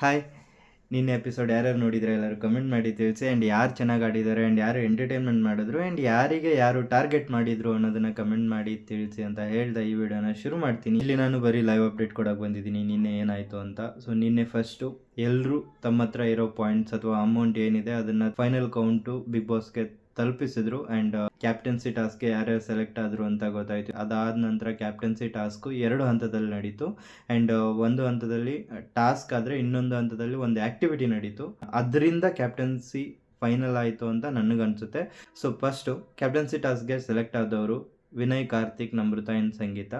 Hi ನಿನ್ನೆ episode ಯಾರ್ಯಾರು ನೋಡಿದರೆ ಎಲ್ಲರೂ ಕಮೆಂಟ್ ಮಾಡಿ ತಿಳಿಸಿ. ಆ್ಯಂಡ್ ಯಾರು ಚೆನ್ನಾಗಿ ಆಡಿದ್ದಾರೆ ಆ್ಯಂಡ್ ಯಾರು ಎಂಟರ್ಟೈನ್ಮೆಂಟ್ ಮಾಡಿದ್ರು ಆ್ಯಂಡ್ ಯಾರಿಗೆ ಯಾರು ಟಾರ್ಗೆಟ್ ಮಾಡಿದ್ರು ಅನ್ನೋದನ್ನು ಕಮೆಂಟ್ ಮಾಡಿ ತಿಳಿಸಿ ಅಂತ ಹೇಳ್ದೆ ಈ ವಿಡಿಯೋನ ಶುರು ಮಾಡ್ತೀನಿ. ಇಲ್ಲಿ ನಾನು ಬರೀ ಲೈವ್ ಅಪ್ಡೇಟ್ ಕೊಡೋಕೆ ಬಂದಿದ್ದೀನಿ. ನಿನ್ನೆ ಏನಾಯಿತು ಅಂತ. ಸೊ ನಿನ್ನೆ ಫಸ್ಟು ಎಲ್ಲರೂ ತಮ್ಮ ಹತ್ರ ಇರೋ ಪಾಯಿಂಟ್ಸ್ ಅಥವಾ ಅಮೌಂಟ್ ಏನಿದೆ, ಅದನ್ನು ಫೈನಲ್ ಕೌಂಟು ಬಿಗ್ ಬಾಸ್ಗೆ ತಲುಪಿಸಿದ್ರು ಆ್ಯಂಡ್ ಕ್ಯಾಪ್ಟನ್ಸಿ ಟಾಸ್ಕ್ಗೆ ಯಾರ್ಯಾರು ಸೆಲೆಕ್ಟ್ ಆದರು ಅಂತ ಗೊತ್ತಾಯಿತು. ಅದಾದ ನಂತರ ಕ್ಯಾಪ್ಟನ್ಸಿ ಟಾಸ್ಕು ಎರಡು ಹಂತದಲ್ಲಿ ನಡೀತು ಆ್ಯಂಡ್ ಒಂದು ಹಂತದಲ್ಲಿ ಟಾಸ್ಕ್ ಆದರೆ ಇನ್ನೊಂದು ಹಂತದಲ್ಲಿ ಒಂದು ಆ್ಯಕ್ಟಿವಿಟಿ ನಡೀತು. ಅದರಿಂದ ಕ್ಯಾಪ್ಟನ್ಸಿ ಫೈನಲ್ ಆಯಿತು ಅಂತ ನನಗನ್ಸುತ್ತೆ. ಸೊ ಫಸ್ಟು ಕ್ಯಾಪ್ಟನ್ಸಿ ಟಾಸ್ಕ್ಗೆ ಸೆಲೆಕ್ಟ್ ಆದವರು ವಿನಯ್, ಕಾರ್ತಿಕ್ ನಮೃತ ಇನ್ ಸಂಗೀತ.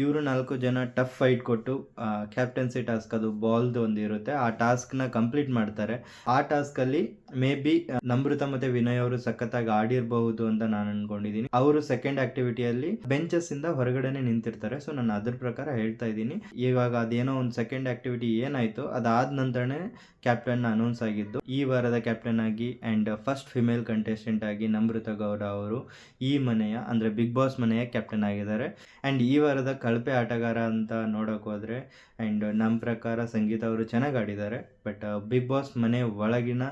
ಇವರು ನಾಲ್ಕು ಜನ ಟಫ್ ಫೈಟ್ ಕೊಟ್ಟು ಕ್ಯಾಪ್ಟನ್ಸಿ ಟಾಸ್ಕ್ ಅದು ಬಾಲ್ದು ಒಂದು ಇರುತ್ತೆ. ಆ ಟಾಸ್ಕ್ನ ಕಂಪ್ಲೀಟ್ ಮಾಡ್ತಾರೆ. ಆ ಟಾಸ್ಕಲ್ಲಿ ಮೇ ಬಿ ನಮೃತ ಮತ್ತೆ ವಿನಯ್ ಅವರು ಸಖತ್ತಾಗಿ ಆಡಿರಬಹುದು ಅಂತ ನಾನು ಅನ್ಕೊಂಡಿದ್ದೀನಿ ಅವರು ಸೆಕೆಂಡ್ ಆಕ್ಟಿವಿಟಿಯಲ್ಲಿ ಬೆಂಚಸ್ ಇಂದ ಹೊರಗಡೆನೆ ನಿಂತಿರ್ತಾರೆ. ಸೊ ನಾನು ಅದ್ರ ಪ್ರಕಾರ ಹೇಳ್ತಾ ಇದ್ದೀನಿ ಇವಾಗ ಅದೇನೋ ಒಂದು ಸೆಕೆಂಡ್ ಆಕ್ಟಿವಿಟಿ ಏನಾಯ್ತು, ಅದಾದ ನಂತರನೇ ಕ್ಯಾಪ್ಟನ್ ಅನೌನ್ಸ್ ಆಗಿದ್ದು, ಈ ವಾರದ ಕ್ಯಾಪ್ಟನ್ ಆಗಿ ಅಂಡ್ ಫಸ್ಟ್ ಫಿಮೇಲ್ ಕಂಟೆಸ್ಟೆಂಟ್ ಆಗಿ ನಮೃತ ಗೌಡ ಅವರು ಈ ಮನೆಯ, ಅಂದ್ರೆ ಬಿಗ್ ಬಾಸ್ ಮನೆಯ ಕ್ಯಾಪ್ಟನ್ ಆಗಿದ್ದಾರೆ. ಆ್ಯಂಡ್ ಈ ವಾರದ ಕಳಪೆ ಆಟಗಾರ ಅಂತ ನೋಡೋಕೆ ಹೋದರೆ, ಅಂಡ್ ನಮ್ಮ ಪ್ರಕಾರ ಸಂಗೀತ ಅವರು ಚೆನ್ನಾಗಿ ಆಡಿದ್ದಾರೆ. ಬಟ್ ಬಿಗ್ ಬಾಸ್ ಮನೆ ಒಳಗಿನ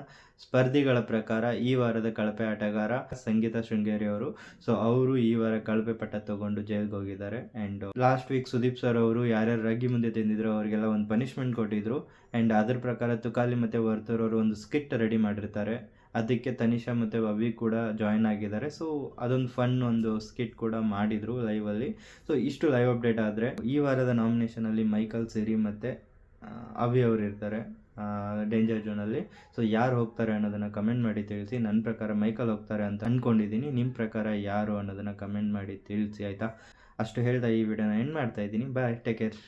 ಸ್ಪರ್ಧಿಗಳ ಪ್ರಕಾರ ಈ ವಾರದ ಕಳಪೆ ಆಟಗಾರ ಸಂಗೀತ ಶೃಂಗೇರಿ ಅವರು. ಸೊ ಅವರು ಈ ವಾರ ಕಳಪೆ ಪಟ್ಟ ತಗೊಂಡು ಜೈಲ್ಗೆ ಹೋಗಿದ್ದಾರೆ. And last week Sudeep sir ಅವರು ಯಾರ್ಯಾರು ರಾಗಿ ಮುಂದೆ ತಿಂದಿದ್ರು, ಅವರಿಗೆಲ್ಲ ಒಂದು ಪನಿಷ್ಮೆಂಟ್ ಕೊಟ್ಟಿದ್ರು. ಅಂಡ್ ಅದ್ರ ಪ್ರಕಾರ ತುಕಾಲಿ ಮತ್ತೆ ವರ್ತೂರ್ ಅವರು ಒಂದು ಸ್ಕಿಟ್ ರೆಡಿ ಮಾಡಿರ್ತಾರೆ. ಅದಕ್ಕೆ ತನಿಷಾ ಮತ್ತು ಅವಿ ಕೂಡ ಜಾಯಿನ್ ಆಗಿದ್ದಾರೆ. ಸೊ ಅದೊಂದು ಫನ್ ಒಂದು ಸ್ಕಿಟ್ ಕೂಡ ಮಾಡಿದರು ಲೈವಲ್ಲಿ ಸೊ ಇಷ್ಟು ಲೈವ್ ಅಪ್ಡೇಟ್ ಆದರೆ ಈ ವಾರದ ನಾಮಿನೇಷನಲ್ಲಿ ಮೈಕಲ್ ಸಿರಿ ಮತ್ತು ಅವಿ ಅವರು ಇರ್ತಾರೆ. ಡೇಂಜರ್ ಝೋನಲ್ಲಿ ಸೊ ಯಾರು ಹೋಗ್ತಾರೆ ಅನ್ನೋದನ್ನು ಕಮೆಂಟ್ ಮಾಡಿ ತಿಳಿಸಿ. ನನ್ನ ಪ್ರಕಾರ ಮೈಕಲ್ ಹೋಗ್ತಾರೆ ಅಂತ ಅಂದ್ಕೊಂಡಿದ್ದೀನಿ ನಿಮ್ಮ ಪ್ರಕಾರ ಯಾರು ಅನ್ನೋದನ್ನು ಕಮೆಂಟ್ ಮಾಡಿ ತಿಳಿಸಿ, ಆಯಿತಾ? ಅಷ್ಟು ಹೇಳ್ತಾ ಈ ವಿಡಿಯೋನ ಎಂಡ್ ಮಾಡ್ತಾ ಇದ್ದೀನಿ. Bye take care